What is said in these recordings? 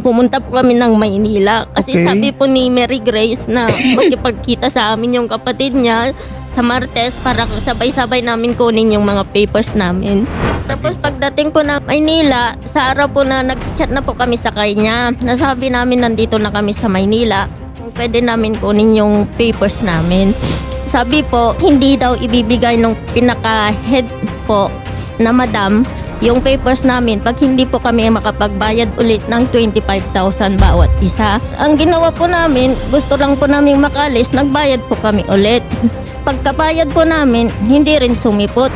pumunta po kami ng Maynila. Kasi Okay. sabi po ni Mary Grace na magkipagkita sa amin yung kapatid niya sa Martes para sabay-sabay namin kunin yung mga papers namin. Tapos pagdating po na Maynila, sa araw po na nag-chat na po kami sa kanya, nasabi namin nandito na kami sa Maynila, kung pwede namin kunin yung papers namin. Sabi po, hindi daw ibibigay nung pinaka-head po na madam yung papers namin pag hindi po kami makapagbayad ulit ng 25,000 bawat isa. Ang ginawa po namin, gusto lang po namin makalis, nagbayad po kami ulit. Pagkabayad po namin, hindi rin sumipot.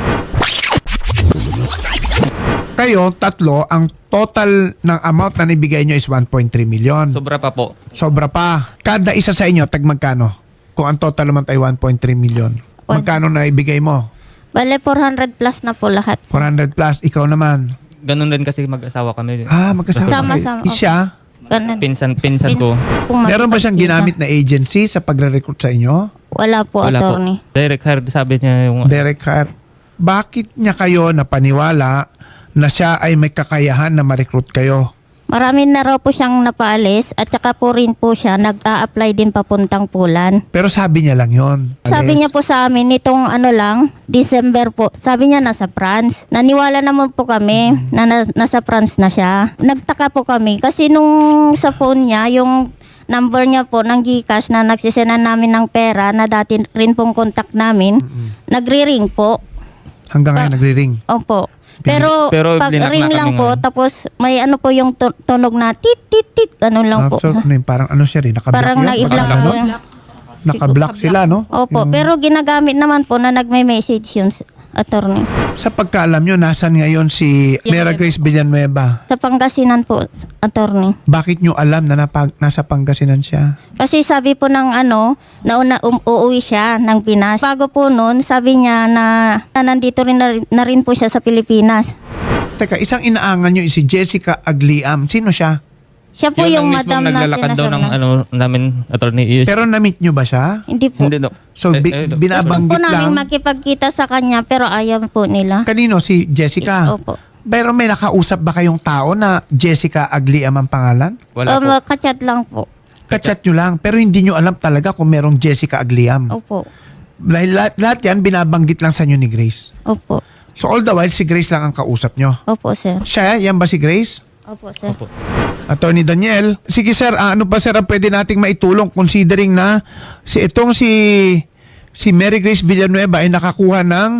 Kayo, tatlo, ang total ng amount na nibigay nyo is 1.3 million. Sobra pa po. Sobra pa. Kada isa sa inyo, tag magkano? Kung ang total naman ay 1.3 million. Magkano na ibigay mo? Bale, 400 plus na po lahat. 400 plus. Ikaw naman. Ganun din kasi mag-asawa kami. Ah, magkasama Sama-sama, kayo. Siya, Ganun. Pinsan, pinsan ko. Kung meron ba siyang ginamit na agency sa pagre-recruit sa inyo? Wala po, Wala po. attorney. Direct hire, sabi niya yung... Derek Hart, bakit niya kayo napaniwala na siya ay may kakayahan na ma-recruit kayo? Marami na raw po siyang napaalis at saka po rin po siya nag-a-apply din papuntang Pulan. Pero sabi niya lang yon. Sabi niya po sa amin nitong ano lang, December po. Sabi niya nasa France. Naniwala naman po kami na, na- nasa France na siya. Nagtaka po kami kasi nung sa phone niya, yung number niya po ng Gcash na nagsisenan namin ng pera na dati rin pong contact namin, nagri-ring po. Hanggang ngayon nagri-ring. Opo. Pero, Pero pag ring kami lang po, ngayon. tapos may ano po yung tu- tunog na tit, tit, tit, ganun lang po. so, ano yun, parang ano siya rin, nakablock Parang yun? na-block Parang po. ano? Nakablock sila, no? Opo, pero ginagamit naman po na nagme-message yun, s- attorney. Sa pagkaalam nyo, nasan ngayon si Mera Grace Villanueva? Sa Pangasinan po, attorney. Bakit nyo alam na napag, nasa Pangasinan siya? Kasi sabi po ng ano, nauna um, uuwi siya ng Pinas. Bago po noon, sabi niya na, na nandito rin na, na rin po siya sa Pilipinas. Teka, isang inaangan nyo si Jessica Agliam. Sino siya? Siya po Yun yung ang mismong madam na naglalakad daw ng ano namin attorney is. Pero na-meet nyo ba siya? Hindi po. Hindi daw. So, Eh, bi- eh, daw. Gusto binabanggit po namin lang. makipagkita sa kanya pero ayaw po nila. Kanino? Si Jessica? Opo. Pero may nakausap ba kayong tao na Jessica Agliam ang pangalan? Wala Um, po. Kachat lang po. Kachat nyo lang, pero hindi nyo alam talaga kung merong Jessica Agliam. Opo. Dahil lahat, lahat yan, binabanggit lang sa inyo ni Grace. Opo. So all the while, si Grace lang ang kausap nyo. Opo, sir. Siya, yan ba si Grace? Opo, sir. Opo. Attorney Daniel. Sige sir, ah, ano pa sir ang pwede nating maitulong considering na si itong si si Mary Grace Villanueva ay nakakuha ng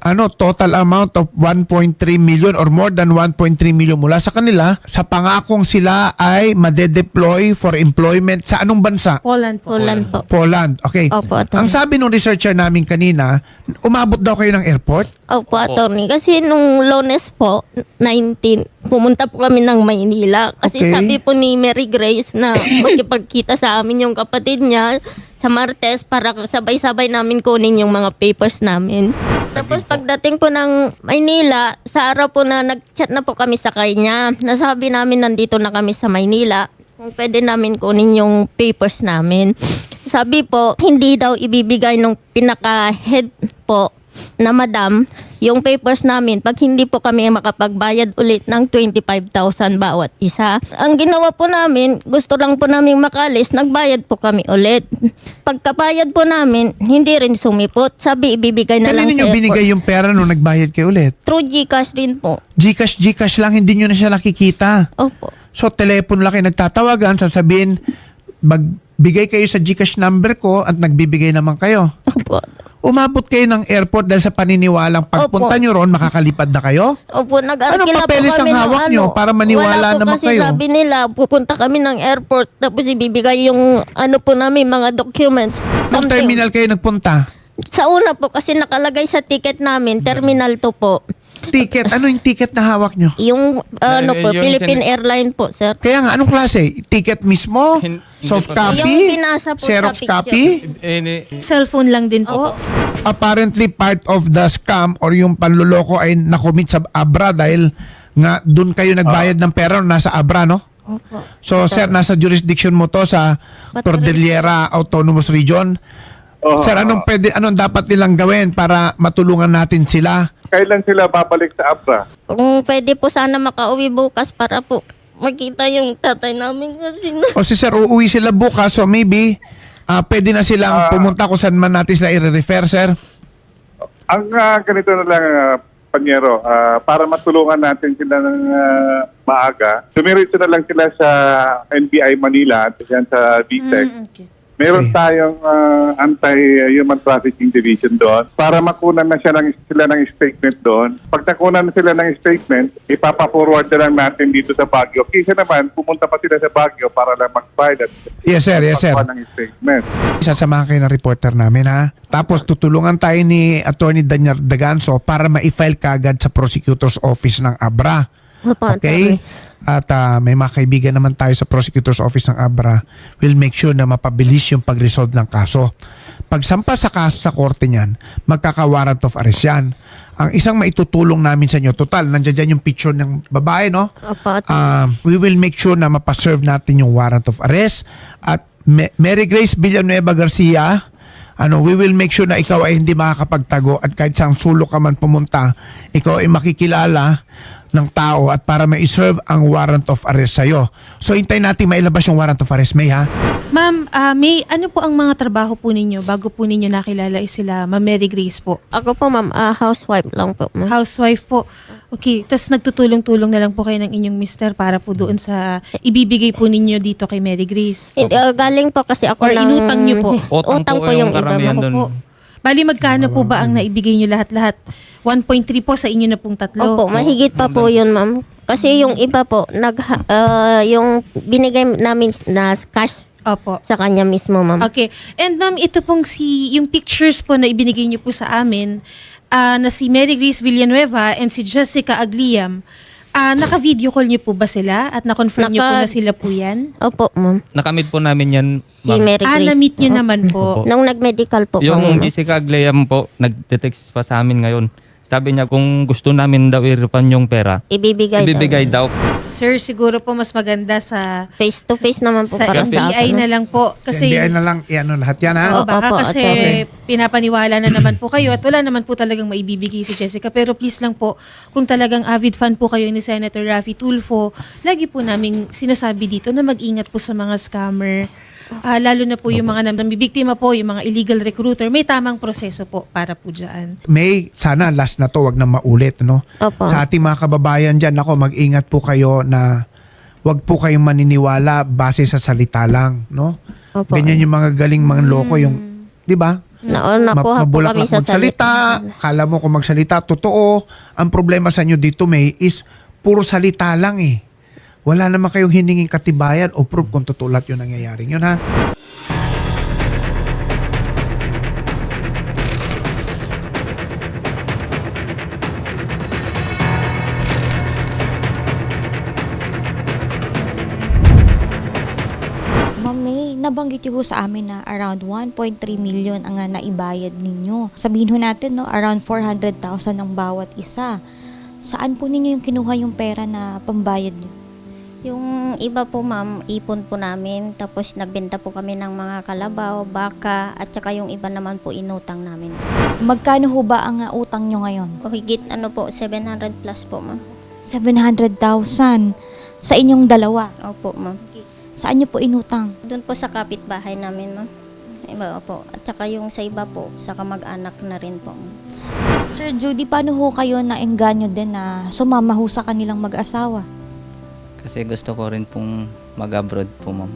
ano total amount of 1.3 million or more than 1.3 million mula sa kanila sa pangakong sila ay madedeploy for employment sa anong bansa? Poland po. Pulan po. Poland. Okay. Opo, attorney. Ang sabi ng researcher namin kanina, umabot daw kayo ng airport? Opo, attorney. Kasi nung lunes po, 19, pumunta po kami ng Maynila. Kasi Okay. sabi po ni Mary Grace na magkipagkita sa amin yung kapatid niya sa Martes para sabay-sabay namin kunin yung mga papers namin. Tapos pagdating po ng Maynila, sa araw po na nag-chat na po kami sa kanya, nasabi namin nandito na kami sa Maynila, kung pwede namin kunin yung papers namin. Sabi po, hindi daw ibibigay nung pinaka-head po na madam yung papers namin pag hindi po kami makapagbayad ulit ng 25,000 bawat isa. Ang ginawa po namin, gusto lang po namin makalis, nagbayad po kami ulit. Pagkabayad po namin, hindi rin sumipot. Sabi, ibibigay na lang Kanino nyo sa binigay airport. yung pera nung nagbayad kayo ulit? Through Gcash rin po. Gcash, Gcash lang, hindi nyo na siya nakikita. Opo. So, telepono lang kayo nagtatawagan, sasabihin, magbigay kayo sa Gcash number ko at nagbibigay naman kayo. Opo. Umabot kayo ng airport dahil sa paniniwalang pagpunta Opo. nyo ron, makakalipad na kayo? Opo, nag-arkila Anong po papeles ang kami ng hawak ano. nyo para maniwala Wala po naman kasi kayo? sabi nila, pupunta kami ng airport tapos ibibigay yung ano po namin, mga documents. Nung Something. terminal kayo nagpunta? Sa una po kasi nakalagay sa ticket namin, terminal to po. Ticket, ano yung ticket na hawak nyo? Yung ano Eh, po, yung Philippine sin- Airline po, sir. Kaya nga, anong klase? Ticket mismo? Hin- Soft po. copy? Yung pinasa po sa Xerox picture. copy? Eh, Cellphone lang din po. apparently part of the scam or yung panluloko ay nakomit sa Abra dahil nga doon kayo nagbayad ng pera nung nasa Abra, no? Opo. So, sir, nasa jurisdiction mo to sa Cordillera Autonomous Region. Oo. Sir, anong pwede anong dapat nilang gawin para matulungan natin sila? Kailan sila babalik sa Abra? Kung pwede po sana makauwi bukas para po makita yung tatay namin kasi na, O si sir, uuwi sila bukas, so maybe ah, pwede na silang pumunta kung saan man natin sila i-refer, sir. Ang ah, ganito na lang, ah, Panyero, ah, para matulungan natin sila ng ah, maaga, dumiretso na lang sila sa NBI Manila at yan sa DTEC. Mm, okay. Meron Okay. tayong ah, anti-human trafficking division doon para makunan na siya ng, sila ng statement doon. Pag nakunan na sila ng statement, ipapa-forward na lang natin dito sa Baguio. Kisa naman, pumunta pa sila sa Baguio para lang mag-file at Yes, sir. Yes, sir. ng statement. Sasamahan kayo ng reporter namin, ha? Tapos tutulungan tayo ni Attorney Daniel Daganso para ma-file kagad sa prosecutor's office ng Abra. Okay? At ah, may mga kaibigan naman tayo sa prosecutor's office ng Abra. We'll make sure na mapabilis yung pag-resolve ng kaso. Pag sampa sa kaso sa korte niyan, magkaka-warrant of arrest yan. Ang isang maitutulong namin sa inyo, total, nandiyan dyan yung picture ng babae, no? Opo, Ah, we will make sure na mapaserve natin yung warrant of arrest at Ma- Mary Grace Villanueva Garcia ano, we will make sure na ikaw ay hindi makakapagtago at kahit saan sulok ka man pumunta, ikaw ay makikilala ng tao at para ma-serve ang warrant of arrest sa'yo. So, hintay natin mailabas yung warrant of arrest, May, ha? Ma'am, ah, may ano po ang mga trabaho po ninyo bago po ninyo nakilala is sila Ma'am Mary Grace po? Ako po ma'am, ah, housewife lang po ma'am. Housewife po. Okay, tapos nagtutulong-tulong na lang po kayo ng inyong mister para po doon sa ibibigay po ninyo dito kay Mary Grace. Hindi, ah, galing po kasi ako Or ng... inutang niyo po? Utang po yung iba, karamihan ma'am. doon. Opo. Bali, magkano po ba ang naibigay nyo lahat-lahat? 1.3 po sa inyo na pong tatlo. Opo, mahigit pa po yun ma'am. Kasi yung iba po, nag, ah, yung binigay namin na cash Opo. sa kanya mismo ma'am. Okay. And ma'am, ito pong si, yung pictures po na ibinigay niyo po sa amin, ah, na si Mary Grace Villanueva and si Jessica Agliam, ah, naka-video call niyo po ba sila? At na-confirm niyo po Naka- na sila po yan? Opo ma'am. Nakamit po namin yan, Si ma'am. Mary Ah, Grace. na-meet niyo naman po. Opo. Nung nag-medical po Yung kami, ma'am. Jessica Agleyam po, nag-text pa sa amin ngayon. Sabi niya kung gusto namin daw i-refund yung pera, ibibigay, ibibigay daw. daw. Sir, siguro po mas maganda sa Face to face naman po sa para sa NBI akin. na lang po. Kasi, NBI na lang, i-ano lahat yan, ha? Oo, baka Opo, kasi okay. pinapaniwala na naman po kayo at wala naman po talagang maibibigay si Jessica. Pero please lang po, kung talagang avid fan po kayo ni Senator Raffy Tulfo, lagi po namin sinasabi dito na mag-ingat po sa mga scammer. Ah, lalo na po yung mga nambibiktima po, yung mga illegal recruiter, may tamang proseso po para po dyan. May, sana last na to, wag na maulit, no? Opo. Sa ating mga kababayan dyan, ako, mag-ingat po kayo na wag po kayong maniniwala base sa salita lang, no? Opo. Ganyan yung mga galing mga loko, yung, di ba? Na, Ma- nakuha po kami sa magsalita, salita. kala mo kung magsalita, totoo. Ang problema sa inyo dito, May, is puro salita lang eh. Wala naman kayong hiningin katibayan o proof kung totoo lahat yung nangyayari yun, ha? Ma'am nabanggit niyo ho sa amin na around 1.3 million ang naibayad ninyo. Sabihin ho natin, no, around 400,000 ang bawat isa. Saan po ninyo yung kinuha yung pera na pambayad niyo? Yung iba po ma'am, ipon po namin. Tapos nagbenta po kami ng mga kalabaw, baka, at saka yung iba naman po inutang namin. Magkano ho ba ang ah, utang nyo ngayon? O higit ano po, 700 plus po ma'am. 700,000 sa inyong dalawa. Opo ma'am. Saan nyo po inutang? Doon po sa kapitbahay namin ma'am. Iba po. At saka yung sa iba po, sa kamag-anak na rin po. Sir Judy, paano ho kayo naengganyo din na sumama ho sa kanilang mag-asawa? Kasi gusto ko rin pong mag-abroad po, ma'am.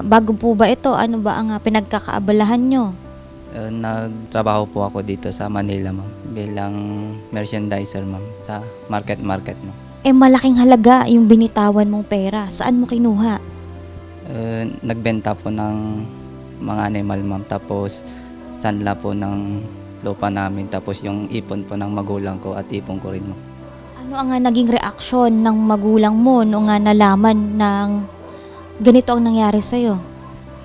Bago po ba ito, ano ba ang ah, pinagkakaabalahan nyo? Eh, nagtrabaho po ako dito sa Manila, ma'am. Bilang merchandiser, ma'am. Sa market-market, ma'am. Eh malaking halaga yung binitawan mong pera. Saan mo kinuha? Eh, nagbenta po ng mga animal, ma'am. Tapos, sanla po ng lupa namin. Tapos, yung ipon po ng magulang ko at ipon ko rin, ma'am. Ano ang nga naging reaksyon ng magulang mo nung nga nalaman ng ganito ang nangyari sa'yo?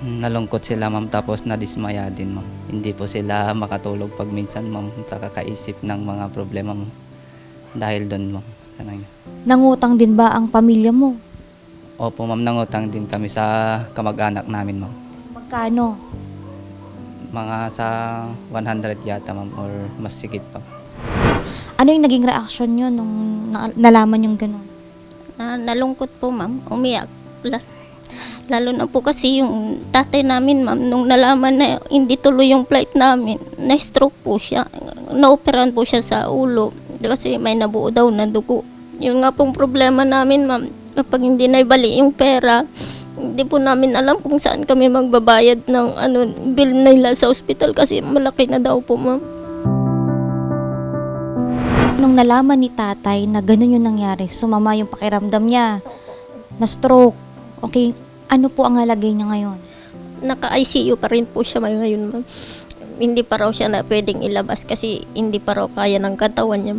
Nalungkot sila, ma'am. Tapos, nadismaya din, ma'am. Hindi po sila makatulog pag minsan, ma'am. Sa kakaisip ng mga problema, ma'am. Dahil doon, ma'am. Nangutang din ba ang pamilya mo? Opo, ma'am, nangutang din kami sa kamag-anak namin, ma'am. Magkano? Mga sa 100 yata, ma'am, or mas sigit pa. Ano yung naging reaksyon nyo nung na- nalaman yung gano'n? Na na nalungkot po ma'am, umiyak. La- Lalo na po kasi yung tatay namin ma'am, nung nalaman na hindi tuloy yung flight namin, na-stroke po siya. Naoperahan po siya sa ulo kasi may nabuo daw na dugo. Yun nga pong problema namin ma'am, kapag hindi naibali yung pera, hindi po namin alam kung saan kami magbabayad ng ano, bill nila sa ospital kasi malaki na daw po ma'am. Nung nalaman ni tatay na ganun yung nangyari, sumama yung pakiramdam niya, na stroke, okay, ano po ang halagay niya ngayon? naka-ICU pa rin po siya ngayon, ma'am. Hindi pa raw siya na pwedeng ilabas kasi hindi pa raw kaya ng katawan niya.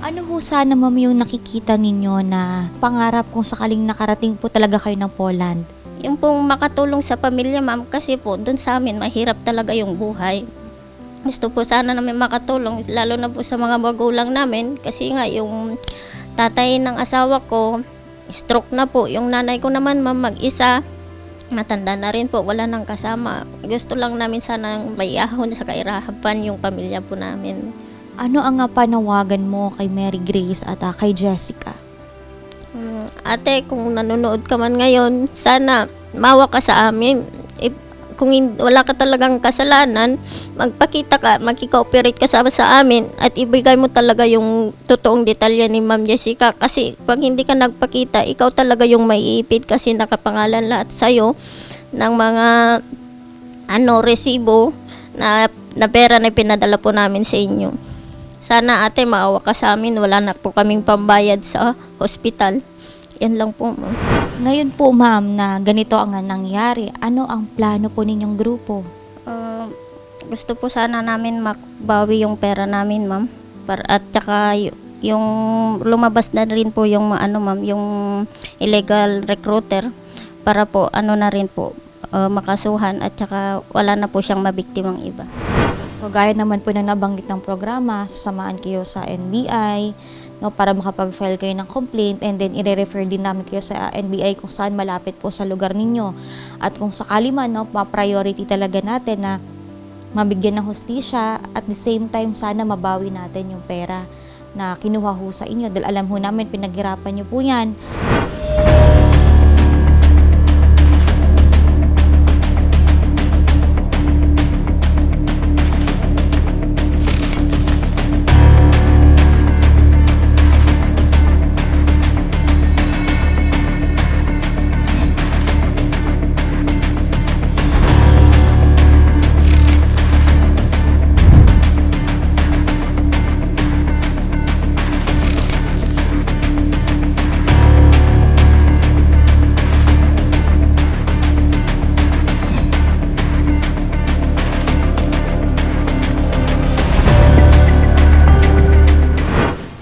Ano ho sana ma'am yung nakikita ninyo na pangarap kung sakaling nakarating po talaga kayo ng Poland? Yung pong makatulong sa pamilya, ma'am, kasi po doon sa amin mahirap talaga yung buhay. Gusto po sana namin makatulong, lalo na po sa mga magulang namin kasi nga yung tatay ng asawa ko, stroke na po. Yung nanay ko naman, ma'am, mag-isa. Matanda na rin po, wala nang kasama. Gusto lang namin sana may ahon sa kairahapan yung pamilya po namin. Ano ang nga panawagan mo kay Mary Grace at ah, kay Jessica? Mm, ate, kung nanonood ka man ngayon, sana mawa ka sa amin. Kung wala ka talagang kasalanan, magpakita ka, magkikooperate ka sa, sa amin at ibigay mo talaga yung totoong detalye ni Ma'am Jessica. Kasi pag hindi ka nagpakita, ikaw talaga yung may iipit kasi nakapangalan lahat sa'yo ng mga ano, resibo na, na pera na pinadala po namin sa inyo. Sana ate maawa ka sa amin. Wala na po kaming pambayad sa hospital. Yan lang po, ma'am. Ngayon po ma'am na ganito ang nangyari, ano ang plano po ninyong grupo? Uh, gusto po sana namin makbawi yung pera namin, ma'am. Para, at saka y- yung lumabas na rin po yung ma- ano ma'am, yung illegal recruiter para po ano na rin po uh, makasuhan at saka wala na po siyang mabiktimang iba. So gaya naman po na nabanggit ng programa, sasamaan kayo sa NBI no, para makapag-file kayo ng complaint and then i-refer din namin kayo sa NBI kung saan malapit po sa lugar ninyo. At kung sakali man, no, pa-priority talaga natin na mabigyan ng hustisya at the same time sana mabawi natin yung pera na kinuha ho sa inyo dahil alam ho namin pinaghirapan nyo po yan.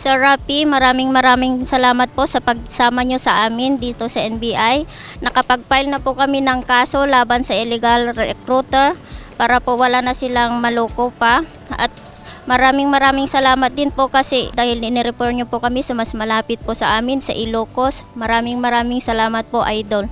Sir Rapi, maraming maraming salamat po sa pagsama nyo sa amin dito sa NBI. Nakapag-file na po kami ng kaso laban sa illegal recruiter para po wala na silang maloko pa. At maraming maraming salamat din po kasi dahil inirefer nyo po kami sa mas malapit po sa amin sa Ilocos. Maraming maraming salamat po, Idol.